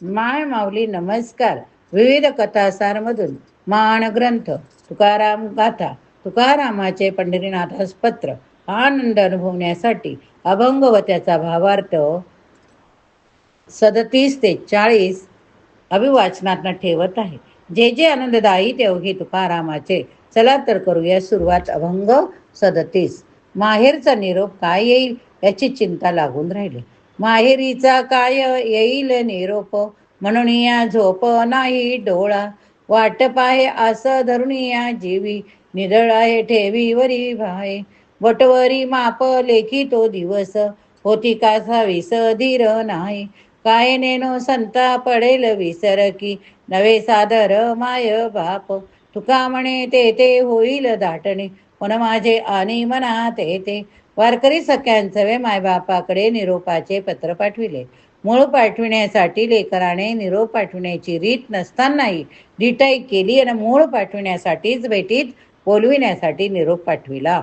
माय माऊली नमस्कार. विविध कथासारमधून मान ग्रंथ तुकाराम गाथा तुकारामाचे पंढरीनाथास पत्र आनंद अनुभवण्यासाठी अभंग व त्याचा भावार्थ सदतीस ते चाळीस अभिवाचनात ठेवत आहे. जे जे आनंददायी ते अवघे तुकारामाचे चला तर करूया सुरुवात अभंग सदतीस. माहेरचा निरोप काय येईल याची चिंता लागून राहिली. माहेरीचा काय येईल निरोप? म्हणून या झोप नाही डोळा. वाट पाहे आस धरून या जीवी. निधळ आहे ठेवी वरी भाय. वटवरी माप लेखी तो दिवस. होती कासा विस धीर नाही? काय नेनो संता पडेल विसर की नवे सादर माय बाप. तुका म्हणे ते ते होईल दाटणे. पण माझे आणि मना ते ते वारकरी सख्यांसवे मायबापाकडे निरोपाचे पत्र पाठविले. मूळ पाठविण्यासाठी लेकराने निरोप पाठविण्याची रीत नसतानाही डिटाई केली आणि मूळ पाठविण्यासाठीच भेटीत बोलविण्यासाठी निरोप पाठविला.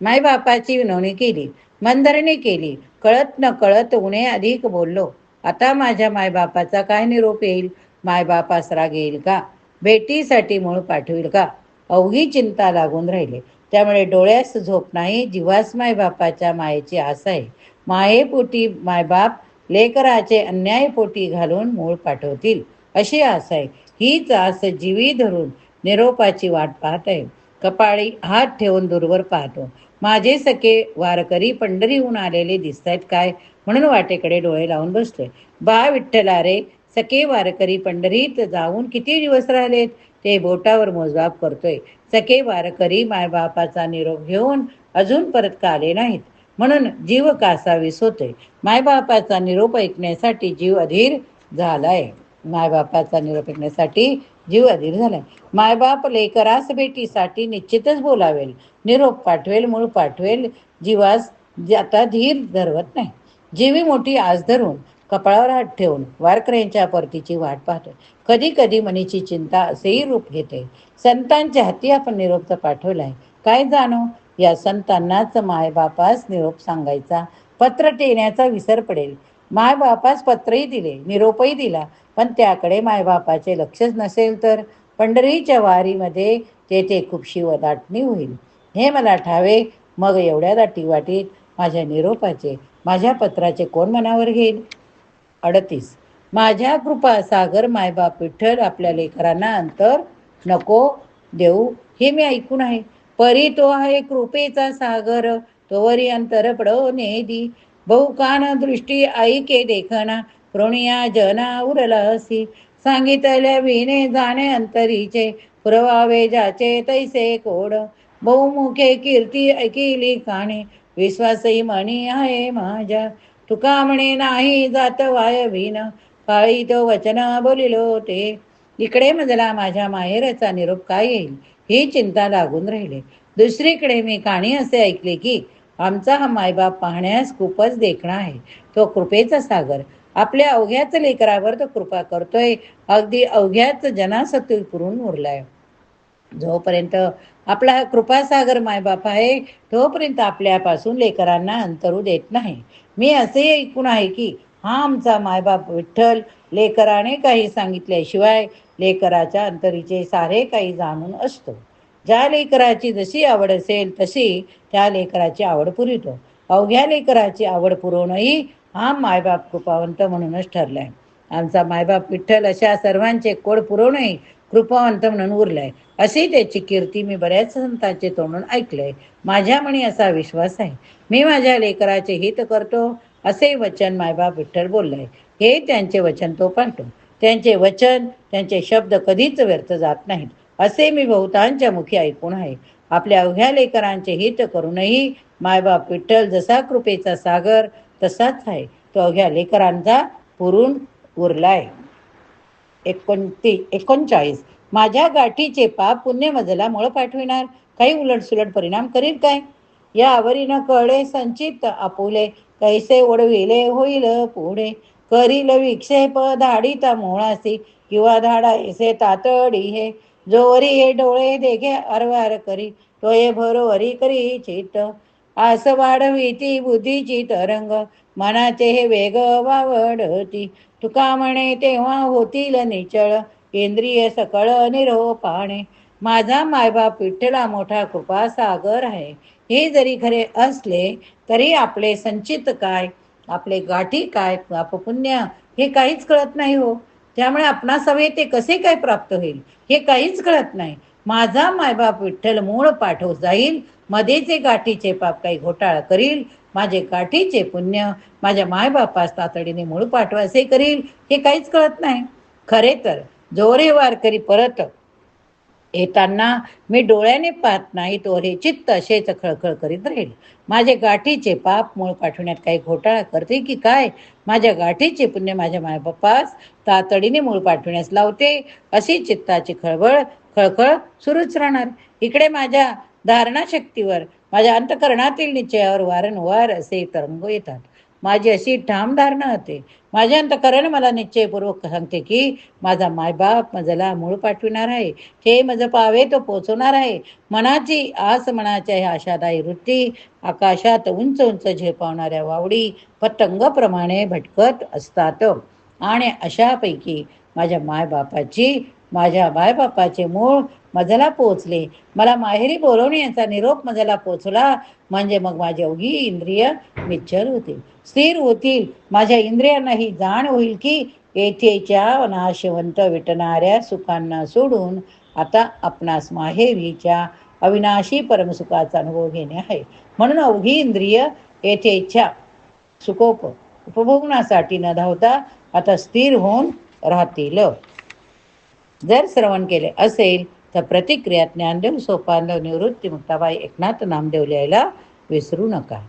मायबापाची विनवणी केली मंदरणी केली कळत न कळत उणे अधिक बोललो आता माझ्या मायबापाचा काय निरोप येईल? मायबाप आसरा येईल का? भेटीसाठी मूळ पाठविल का? अवघी चिंता लागून राहिले. त्यामुळे डोळ्यास झोप नाही जीवास मायबापाच्या मायेची आस आहे. मायेपोटी मायबाप लेकराचे अन्यायपोटी घालून मूळ पाठवतील अशी आस आहे. हीच आस जीवी धरून निरोपाची वाट पाहत आहे. कपाळी हात ठेवून दूरवर पाहतो. माझे सखे वारकरी पंढरीहून आलेले दिसत आहेत काय म्हणून वाटेकडे डोळे लावून बसतोय. बा विठ्ठला रे सखे वारकरी पंढरीत जाऊन किती दिवस राहिलेत? ते बोटावर मोजबाब करतोय. सखे वारकरी मायबापाचा निरोप घेऊन अजून परत का आले नाहीत? म्हणून जीव कासावीस होतोय. मायबापाचा निरोप ऐकण्यासाठी जीव अधीर झालाय. मायबापाचा निरोप ऐकण्यासाठी जीव अधीर झालाय. मायबाप लेकरास भेटीसाठी निश्चितच बोलावेल. निरोप पाठवेल मूळ पाठवेल. जीवास आता धीर धरवत नाही. जीवी मोठी आज धरून कपाळावर हात ठेवून वारकऱ्यांच्या परतीची वाट पाहतो कधी कधी मनीची चिंता असेही रूप घेते. संतांच्या हाती आपण निरोप तर पाठवलाय. काय जाणो? या संतांनाच मायबापास निरोप सांगायचा. पत्र देण्याचा विसर पडेल. मायबापास पत्रही दिले निरोपही दिला. पण त्याकडे मायबापाचे लक्षच नसेल तर. पंढरीच्या वारीमध्ये तेथे खूपशी वदाटणी होईल. हे मला ठावे. मग एवढ्या दाटी वाटीत माझ्या निरोपाचे माझ्या पत्राचे कोण मनावर घेईल? अडतीस. माझ्या कृपा सागर मायबाप विठ्ठल आपल्या लेकरांना अंतर नको देऊ हे मी ऐकून आहे. परी तो आहे कृपेचा सागर तोवरी अंतर पडो नेदी बहुकान दृष्टी ऐके देखना प्रणिया जना उरला असी सांगितल्या विने जाणे अंतरीचे पुरवावे जाचे तैसे कोड. बहुमुखे कीर्ती ऐकिली काणे विश्वासही म्हणी आहे माझ्या. तुका म्हणे नाही जात वायवीन काळी तो वचन बोलिलो ते. इकडे मजला माझ्या माहेरचा निरोप काय येईल? ही चिंता लागून राहिले. दुसरीकडे मी काणी असे ऐकले की आमचा हा मायबाप पाहण्यास खूपच देखणा आहे. तो कृपेचा सागर. आपल्या अवघ्याच लेकरावर तो कृपा करतोय. अगदी अवघ्याच जनासत्व पुरून उरलाय जोपर्यंत आपला कृपासागर मायबाप आहे तोपर्यंत आपल्यापासून लेकरांना अंतरू देत नाही. मी असे ऐकून आहे की हा आमचा मायबाप विठ्ठल लेकराने काही सांगितल्याशिवाय लेकराच्या अंतरीचे सारे काही जाणून असतो. ज्या लेकराची जशी आवड असेल तशी त्या लेकराची आवड पुरवितो. अवघ्या लेकराची आवड पुरवणंही हा मायबाप कृपावंत म्हणूनच ठरलाय. आमचा मायबाप विठ्ठल अशा सर्वांचे कोड पुरवणंही कृपावंत म्हणून उरलाय. अशी त्याची कीर्ती मी बऱ्याच संतांचे तोंडून ऐकलंय. माझ्या म्हणी असा विश्वास आहे. मी माझ्या लेकराचे हित करतो असे वचन मायबाप विठ्ठल बोललाय. हे त्यांचे वचन तो पाहतो. त्यांचे वचन त्यांचे शब्द कधीच व्यर्थ जात नाहीत. असे मी बहुतांच्या मुखी ऐकून आहे. आपल्या अवघ्या लेकरांचे हित करूनही मायबाप विठ्ठल जसा कृपेचा सागर तसाच आहे. तो अवघ्या लेकरांचा पुरून उरलाय. एकोणती एकोणचाळीस. माझ्या गाठीचे पाप पुण्यमजला मजला पाठविणार. काही उलटसुलट परिणाम करीत काय? या आवरीनं कळे संचित आपुले. कैसे ओढविले होईल पुढे? करील विक्षेप धाडीता मोळासी किंवा धाडा ऐसे तातडी हे. जोवरी हे डोळे देखे अरवार करी. तोये भरोवरी करी चित आस वाढविती बुद्धीची तरंग. मनाचे हे वेग वावडती तुका म्हणे तेव्हा होतील निचळ. इंद्रिय सकळ निरोपाणे माझा मायबाप विठ्ठला मोठा कृपा सागर आहे. हे जरी खरे असले तरी आपले संचित काय? आपले गाठी काय? पापपुण्य हे काहीच कळत नाही हो. त्यामुळे आपणास हवे ते कसे काय प्राप्त होईल? हे काहीच कळत नाही. माझा मायबाप विठ्ठल मूळ पाठव जाईल. मध्येचे गाठीचे पाप काही घोटाळा करील. माझे गाठीचे पुण्य माझ्या मायबापास तातडीने मूळ पाठवा असे करील. हे काहीच कळत नाही. खरे तर जोरे वारकरी परत येताना मी डोळ्याने पाहत नाही तो हे चित्त असेच खळखळ करीत राहील. माझे गाठीचे पाप मूळ पाठवण्यात काही घोटाळा करते की काय? माझ्या गाठीचे पुण्य माझ्या मायबापास तातडीने मूळ पाठवण्यास लावते अशी चित्ताची खळबळ खळखळ सुरूच राहणार. इकडे माझ्या धारणा शक्तीवर माझ्या अंतकरणातील निश्चयावर वारंवार असे तरंग येतात. माझी अशी ठाम धारणा होते. माझे अंतकरण मला निश्चयपूर्वक सांगते की माझा मायबाप मजला मूळ पाठविणार आहे. हे मज पावे तो पोचवणार आहे. मनाची आस मनाच्या ह्या आशादायी वृत्ती आकाशात उंच उंच झेपावणाऱ्या वावडी पतंगप्रमाणे भटकत असतात. आणि अशापैकी माझ्या मायबापाची माझ्या मायबापाचे मूळ मजला पोचले. मला माहेरी बोलवणे निरोप मजला पोचला. म्हणजे मग माझी अवघी इंद्रिय निश्चल होतील. स्थिर होतील. माझ्या इंद्रियांना ही जाण होईल की येथेच्या नाशवंत विटणाऱ्या सुखांना सोडून आता आपणास माहेरीच्या अविनाशी परमसुखाचा अनुभव घेणे आहे. म्हणून अवघी इंद्रिय येथेच्या सुखोप उपभोगण्यासाठी न धावता आता स्थिर होऊन राहतील. जर श्रवण केले असेल त्या प्रतिक्रिया ज्ञानदेव सोपानदेव निवृत्ती मुक्ताबाई एकनाथ नामदेव लिहायला विसरू नका.